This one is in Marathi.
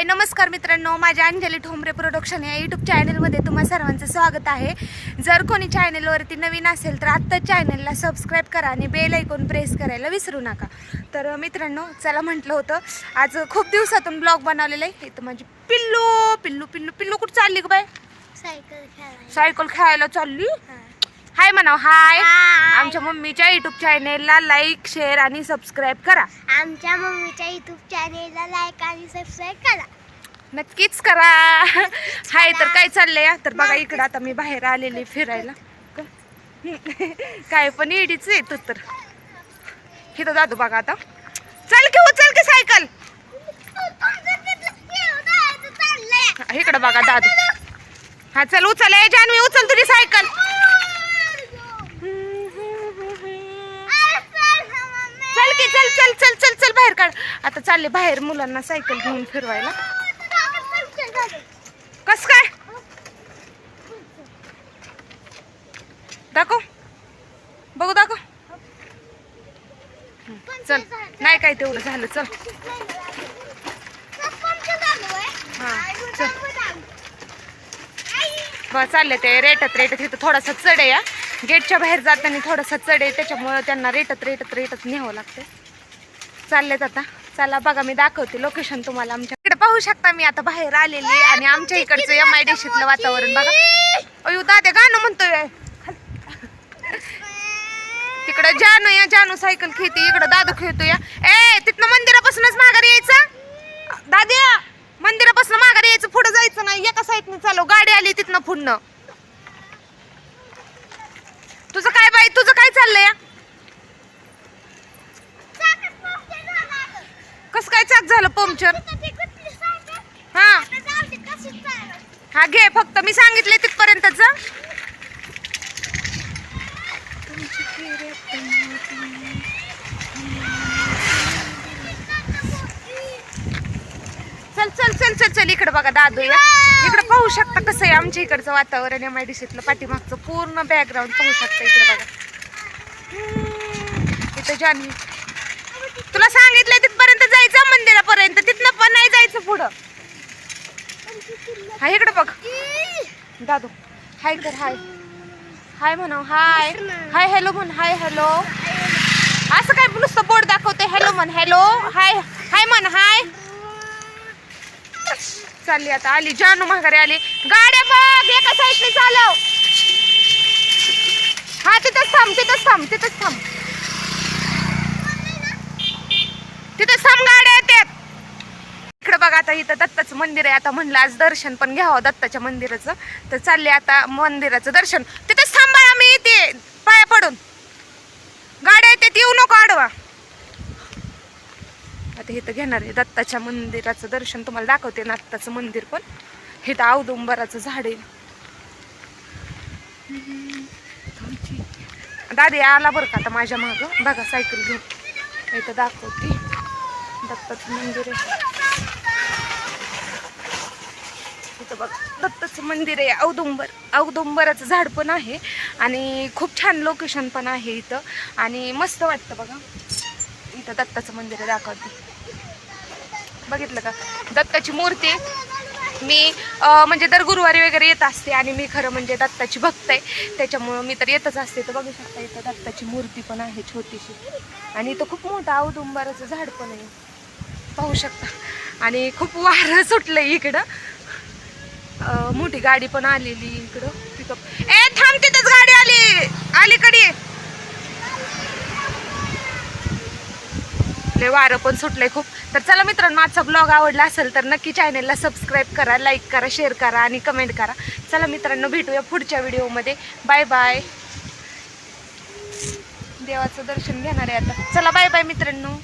हाय नमस्कार मित्रांनो माझ्या अंजली ठोंबरे प्रोडक्शन या यूट्यूब चॅनलमध्ये तुम्हा सर्वांचं स्वागत आहे. जर कोणी चॅनलवरती नवीन असेल तर आत्ता चॅनलला सबस्क्राईब करा आणि बेल ऐकून प्रेस करायला विसरू नका. तर मित्रांनो चला म्हटलं होतं आज खूप दिवसातून ब्लॉग बनवलेला आहे. इथं माझी पिल्लू पिल्लू पिल्लू पिल्लू कुठं चालली ग बाय सायकल खेळायला. चालली? हाय म्हणाव हाय. हाय. आमच्या मम्मीच्या यूट्यूब चॅनेलला लाईक शेअर आणि सबस्क्राईब करा. आमच्या मम्मीच्या युट्यूब चॅनेलला लाईक आणि सबस्क्राईब करा. नक्कीच करा. हाय तर काय चाललंय? तर बघा इकडं आता मी बाहेर आलेली फिरायला. काय पण एडीच आहे तू तर. इथं जातो बघा आता. चल की उचल की सायकल. हा, इकडं बघा दादू. हा चल उचल. ए जानवी उचल तुझी सायकल चल की चल चल चल चल चल बाहेर काढ आता चालले बाहेर मुलांना सायकल घेऊन फिरवायला. कस काय? दाखव. बघू दाखव. चल. नाही काय तेवढं झालं चल. हा, चल. बघ चालले ते रेटत रेटत. इथं थोडासा चढ आहे या गेटच्या बाहेर जाताना थोडासा चढ आहे त्याच्यामुळं त्यांना रेटत रेटत रेटत न्यावं लागते चाललेत आता. चला बघा मी दाखवते लोकेशन तुम्हाला आमच्या इकडे पाहू शकता मी आता बाहेर आलेली आणि आमच्या इकडचं एम आय डी वातावरण बघा. अयो दादा गाणं म्हणतोय. तिकडे जानू या जानू सायकल खेळते इकडे दादू खेळतो या. ए तिथनं मंदिरापासूनच माघारी यायचं? दाद्या मंदिरापासून माघारी यायचं पुढे जायचं नाही. एका साईडने चालव गाडी आली तिथनं पुढनं. तुझं काय बाई तुझं काय चाललंय? कस काय चाक झालं पंक्चर? हा. हा घे फक्त मी सांगितले जा. चल चल चल चल चल इकडे बघा दादू या. इकडे पाहू शकता कसं आहे आमच्या इकडचं वातावरण एम आय डी सीतलं पाठीमागचं पूर्ण बॅकग्राऊंड पाहू शकता इकडे बघा. इथं जान्हवी तुला सांगितलंय जायचं मंदिरापर्यंत. तिथनं पण नाही जायचं पुढं. हा इकडे बघ. दादू हाय कर हाय. हाय म्हणाव हाय. हाय हॅलो म्हण हाय हॅलो. असं काय नुसतं बोर्ड दाखवते हॅलो म्हण हॅलो. हाय हाय म्हण हाय. चालली आता आली. जानू माघारी आली. गाड्या बघ एका साईडने चालव. हा तिथंच थांब तिथंच थांब तिथंच थांब तिथं थांब गाड्या येतात इकडे बघा आता इथं दत्ताचं मंदिर आहे. आता म्हणलं आज दर्शन पण घ्यावं दत्ताच्या मंदिराचं. तर चालले आता मंदिराचं दर्शन. तिथंच थांबा आम्ही येते पाया पडून. गाड्या येते येऊ नको आडवा. आता इथं घेणार आहे दत्ताच्या मंदिराचं दर्शन. तुम्हाला दाखवते ना दत्ताचं मंदिर पण. इथं औदुंबराचं झाड आहे. दादी आला बरं का आता माझ्या मागं? बघा सायकल घेऊन. इथं दाखवते. दत्ताचं मंदिर आहे. इथं बघ दत्ताचं मंदिर आहे औदुंबर. औदुंबराचं झाड पण आहे आणि खूप छान लोकेशन पण आहे इथं. आणि मस्त वाटतं बघा. इथं दत्ताचं मंदिर आहे दाखवते बघितलं का? दत्ताची मूर्ती मी म्हणजे दर गुरुवारी वगैरे येत असते आणि मी खरं म्हणजे दत्ताची भक्त आहे. त्याच्यामुळं मी तर येतच असते. तर बघू शकता इथं दत्ताची मूर्ती पण आहे छोटीशी. आणि इथं खूप मोठं औदुंबराचं झाड पण आहे. पाहू शकता. आणि खूप वारं सुटलं इकडं. मोठी गाडी पण आलेली इकडं पिकअप ए थांब तिथंच गाडी आली. अलीकडे. लय वारं पण सुटलंय खूप. तर चला मित्रांनो आजचा ब्लॉग आवडला असेल तर नक्की चॅनेलला सबस्क्राईब करा लाईक करा शेअर करा आणि कमेंट करा. चला मित्रांनो भेटूया पुढच्या व्हिडिओमध्ये बाय बाय देवाचं दर्शन घेणार आहे आता. चला बाय बाय मित्रांनो.